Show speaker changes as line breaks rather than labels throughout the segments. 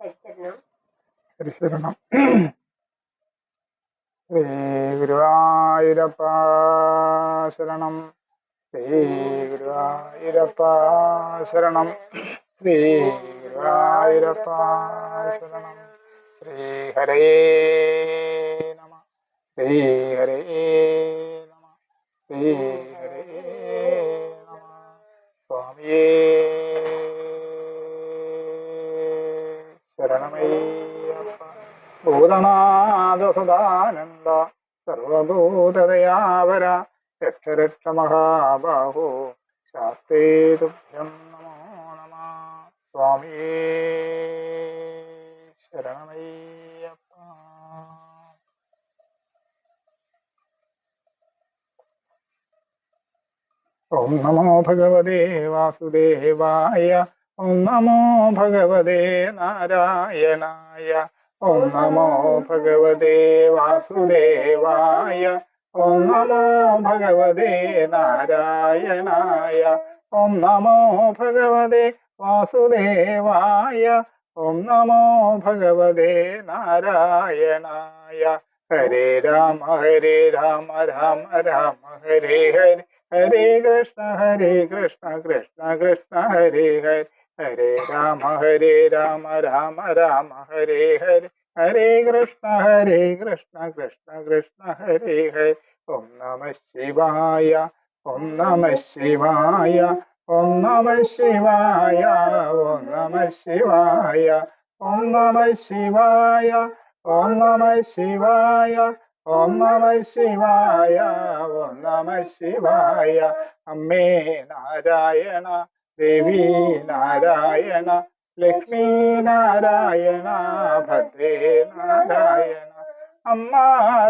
ഹരിശരണം ശ്രീ ഗുരുവായൂരപ്പ ശരണം ശ്രീ ഗുരുവായൂരപ്പ ശരണം ശ്രീ ഗുരുവായൂരപ്പ ശരണം ശ്രീ ഹരേ നമ. ശ്രീ ഹരേ സദാനന്ദ സർവഭൂതദയാവര രക്ഷ രക്ഷ മഹാബാഹോ ശാസ്തേ തുഭ്യം നമോ നമ. സ്വാമിയേ ശരണമയ്യപ്പ. ഓം നമോ ഭഗവതേ വാസുദേവായ ഓം നമോ ഭഗവതേ നാരായണായ ഓം നമോ ഭഗവതേ വാസുദേവായ ഓം നമോ ഭഗവതേ നാരായണായ ഓം നമോ ഭഗവതേ വാസുദേവായ ഓം നമോ ഭഗവതേ നാരായണായ. ഹരേ രാമ ഹരേ രാമ രാമ രാമ ഹരേ ഹരേ ഹരേ കൃഷ്ണ ഹരേ കൃഷ്ണ കൃഷ്ണ കൃഷ്ണ ഹരേ ഹരേ. ഹരേ രാമ ഹരേ രാമ രാമ രാമ ഹരേ ഹരേ ഹരേ കൃഷ്ണ ഹരേ കൃഷ്ണ കൃഷ്ണ കൃഷ്ണ ഹരേ ഹരേ. ഓം നമ ശിവായ ഓം നമ ശിവായ ഓം നമ ശിവായ ഓം നമ ശിവായ ഓം നമ ശിവായ ഓം നമ ശിവായ ഓം നമ ശിവായ ഓം നമ ശിവായ. അമ്മേ നാരായണ ദേവി നാരായണ ലക്ഷ്മി നാരായണ ഭദ്രേ നാരായണ. അമ്മ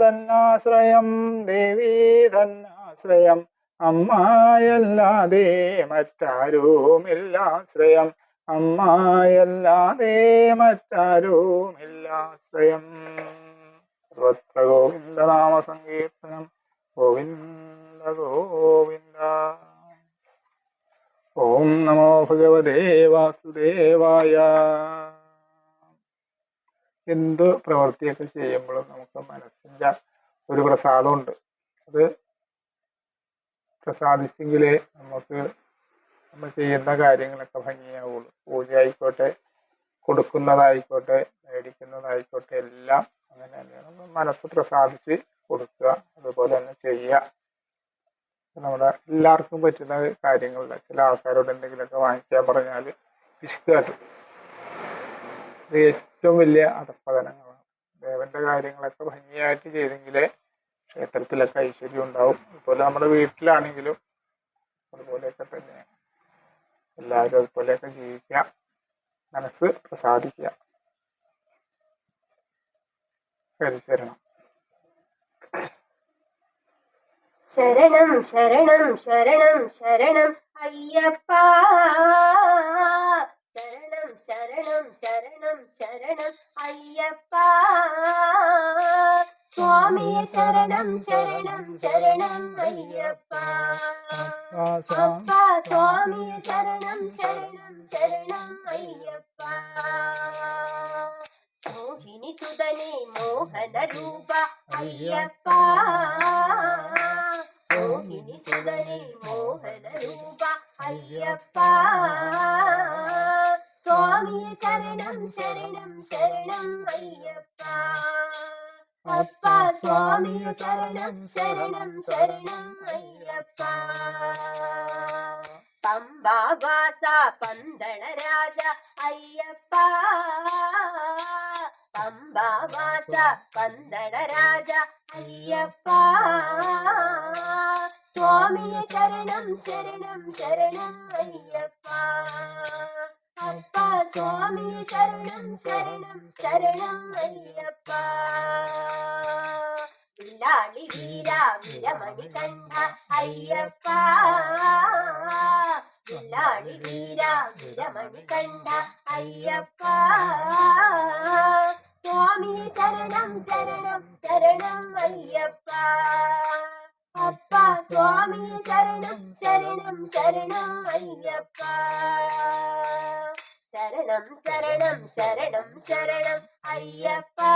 തന്നാശ്രയം ദേവി തന്നാശ്രയം. അമ്മയല്ലാതെ മറ്റാരുമില്ലാശ്രയം. അമ്മയല്ലാതെ മറ്റാരുമില്ലാശ്രയം. സർവത്ര ഗോവിന്ദ നാമ സങ്കീർത്തനം ഗോവിന്ദ ഗോവിന്ദ. ഓം നമോ ഭഗവതേ വാസുദേവായ. എന്ത് പ്രവൃത്തിയൊക്കെ ചെയ്യുമ്പോഴും നമുക്ക് മനസ്സിന്റെ ഒരു പ്രസാദമുണ്ട്. അത് പ്രസാദിച്ചെങ്കിലേ നമുക്ക് നമ്മൾ ചെയ്യുന്ന കാര്യങ്ങളൊക്കെ ഭംഗിയാവുള്ളൂ. പൂജ ആയിക്കോട്ടെ കൊടുക്കുന്നതായിക്കോട്ടെ മേടിക്കുന്നതായിക്കോട്ടെ എല്ലാം അങ്ങനെ തന്നെയാണ്. മനസ്സ് പ്രസാദിച്ച് കൊടുക്കുക അതുപോലെ തന്നെ ചെയ്യുക. നമ്മുടെ എല്ലാവർക്കും പറ്റുന്ന കാര്യങ്ങളില്ല ചില ആൾക്കാരോട് എന്തെങ്കിലുമൊക്കെ വാങ്ങിക്കാൻ പറഞ്ഞാൽ പിശുക്കാട്ടും ഇത് ഏറ്റവും വലിയ അധപ്പതനങ്ങളാണ് ദേവന്റെ കാര്യങ്ങളൊക്കെ ഭംഗിയായിട്ട് ചെയ്തെങ്കിലേ ക്ഷേത്രത്തിലൊക്കെ ഐശ്വര്യം ഉണ്ടാവും. അതുപോലെ നമ്മുടെ വീട്ടിലാണെങ്കിലും അതുപോലെയൊക്കെ തന്നെ എല്ലാവരും അതുപോലെയൊക്കെ ജീവിക്കുക മനസ്സ് പ്രസാദിക്കുക ഹരിശരണം
శరణం శరణం శరణం శరణం అయ్యప్ప శరణం శరణం శరణం శరణం అయ్యప్ప స్వామి శరణం శరణం శరణం అయ్యప్ప అప్ప స్వామి శరణం శరణం శరణం అయ్యప్ప మోహిని సుదని మోహన రూప అయ్యప్ప മോഹിനി സുതനെ മോഹന രൂപ അയ്യപ്പ സ്വാമി ശരണം ശരണം ശരണം അയ്യപ്പ. അപ്പ സ്വാമി ശരണം ശരണം ശരണം അയ്യപ്പ പമ്പാവാസ പന്തള രാജ അയ്യപ്പ. പമ്പാവാസ പന്തള രാജ അയ്യപ്പ. സ്വാമിയെ ശരണം ശരണം ശരണം അയ്യപ്പ. അപ്പ സ്വാമിയെ ശരണം ശരണം ശരണം അയ്യപ്പ. വില്ലാളി വീര വിരമണി കണ്ട അയ്യപ്പ. വില്ലാളി വീര വിരമണി കണ്ട അയ്യപ്പ. சுவாமி சரணம் சரணம் சரணம் ஐயப்பா. அப்பா சுவாமி சரணம் சரணம் சரணம் ஐயப்பா. சரணம் சரணம் சரணம் சரணம் ஐயப்பா.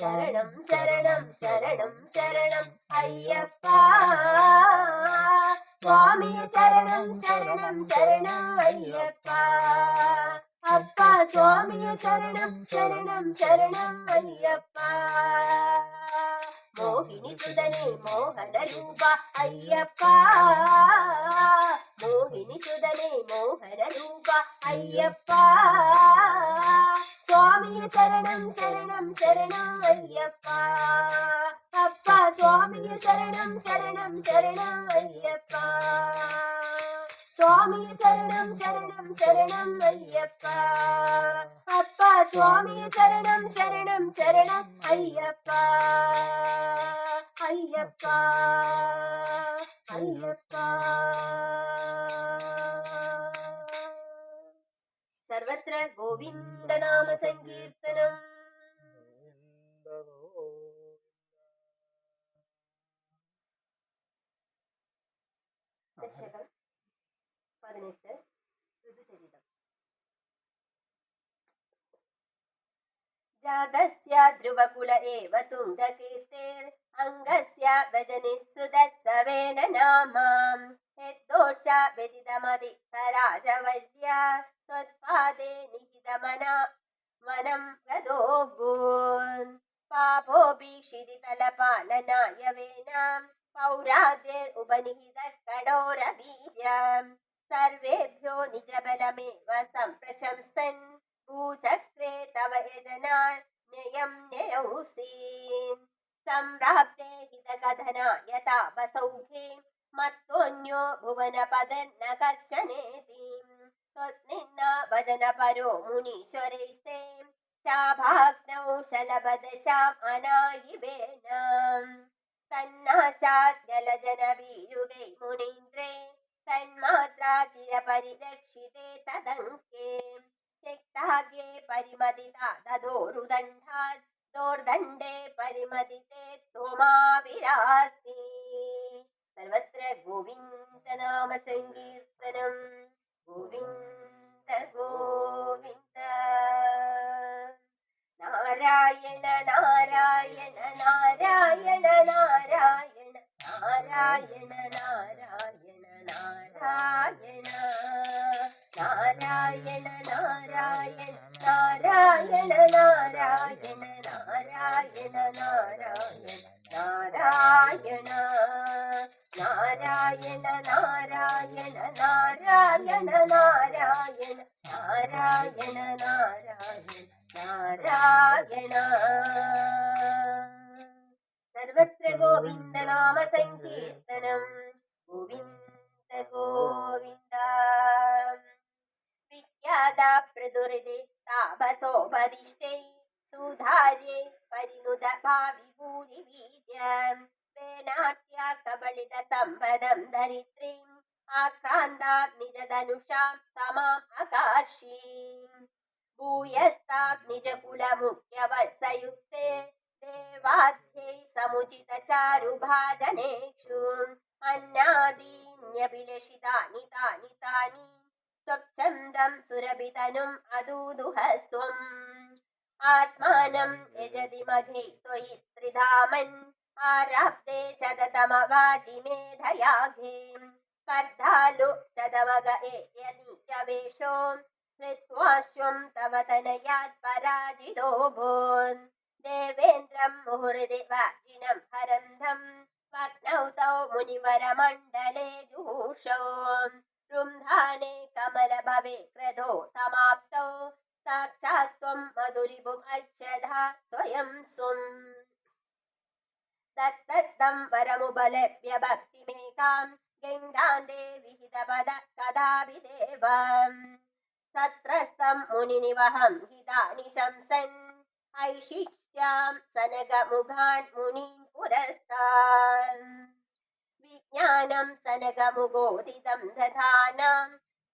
சரணம் சரணம் சரணம் சரணம் ஐயப்பா. சுவாமி சரணம் சரணம் சரணம் ஐயப்பா. చరణం చరణం చరణం అయ్యప్ప మోహిని సుదనే మోహన రూప అయ్యప్ప మోహిని సుదనే మోహన రూప అయ్యప్ప స్వామి చరణం చరణం చరణం అయ్యప్ప అప్ప స్వామి చరణం చరణం చరణం అయ్యప్ప സ്വാമി ശരണം ശരണം ശരണം അയ്യപ്പ. അപ്പ സ്വാമി ശരണം ശരണം ശരണം അയ്യപ്പ. അയ്യപ്പ. അയ്യപ്പ. സർവത്ര ഗോവിന്ദനാമ സങ്കീർത്തനം. ദശകം जातस्य ध्रुवकुल एव तुङ्गकीर्तेर् अङ्गस्य वजनिःसुदस्सवेन नामाम् यद्दोष व्यतितमदि सराजवर्या त्वत्पादे निहितमना वनं गदोऽभून् पापोऽभीक्षितितलपालनाय वेनाम् पौराद्ये उपनिहितः कडोरवीर्यम् सर्वेभ्यो निजबलमेव सम्प्रशंसन् भूचक्रे तव यजनान्ययं न्ययौसि सम्प्राप्ते हितकथनाय तापसौखे मत्तोऽन्यो भुवनपदन्न कश्चनेति त्वन्निन्ना भजनपरो मुनीश्वरैस्ते शाभाग्नौ शलभदशाम् अनायिवेन तन्नाशाद्यलजनवीयुगै मुनीन्द्रे तन्मात्रा चिरपरिरक्षिते तदङ्के त्यक्तागे परिमदिता दधोरुदण्डात् दोर्दण्डे परिमदिते त्वमाविरासि सर्वत्र गोविन्दनाम सङ्कीर्तनम् गोविन्द गोविन्द नारायण नारायण नारायण नारायण नारायण नारायण नारायण നാരായണ നാരായണ നാരായണ നാരായണ നാരായണ നാരായണ നാരായണ നാരായണ നാരായണ സർവത്ര സങ്കീർത്തനം ഗോവിന്ദ ഗോ സദാ പ്രതുഹൃതി താപസോപതിഷ്ഠൈ സുധാജേ പരിണുത ഭാവി ഭൂരി വീര്യ വേനാട്യ കബളിത സമ്പദം ധരിത്രീം ആക്രാന്താം നിജധനുഷാം സമാം അകാർഷീം ഭൂയസ്താം നിജകുലമുഖ്യവത്സയുക്തേ ദേവാധ്യൈ സമുചിത ചാരുഭാജനേക്ഷു. അന്നാദീന്യഭിലഷിതാനി താനി താനി സ്വച്ഛന്തം സുരഭിതനും അതൂതുഹസ്വം ആത്മാനം യജതി മഘേ സ്വയി സ്ത്രിധാമൻ ആരാബ്ദേ ശതതമവാജി മേധയാഘേ സ്പർദ്ധാലു ശതമഗ ഏയനീചവേഷോ ഹൃത്വാശ്വം തവ തനയാത് പരാജിതോ ഭൂൻ. ദേവേന്ദ്രം മുഹുർദി വാജിനം ഹരന്ധം. വഗ്നൗ മുനിവരമണ്ഡലേ ജൂഷോ രുംധാനെ കമല ഭവേ ക്രതോ സമാപ്തോ സാക്ഷാത്വം മധുരിപും അക്ഷത സ്വയം സും തത്തം വരമുപലഭ്യ ഭക്തിമേകാം ഗംഗാന്തേ വിഹിതപദ കഥാവിദേവം സത്രസ്തം മുനിനിവഹം ഹിതാനി ശംസൻ ഐശിഷ്യാം സനകമുഖാൻ മുനീൻ പുരസ്താൻ ज्ञानं सनगमुगोदितं दधानां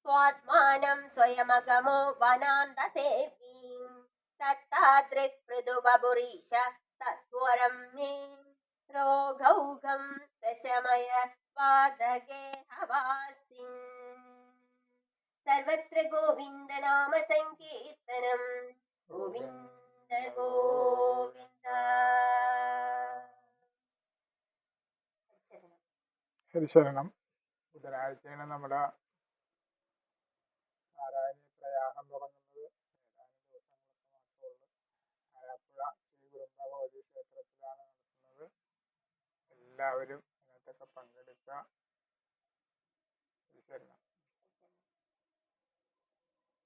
स्वात्मानं स्वयमगमो वनान्दसेवीं तत्तादृक्पृदुबभुरीश तत्वरं मे रोगौघं प्रशमय पादगे हवासि सर्वत्र गोविन्द नाम सङ्कीर्तनं गोविन्द गोविन्द
ഹരിശരണം ബുധനാഴ്ചയാണ് നമ്മുടെ നാരായണ പ്രയാഹം തുടങ്ങുന്നത്. ആലപ്പുഴ ശ്രീ കുടുംബഭഗവതി ക്ഷേത്രത്തിലാണ് നടത്തുന്നത്. എല്ലാവരും അതിനകത്തൊക്കെ പങ്കെടുക്കുക. ഹരിശരണം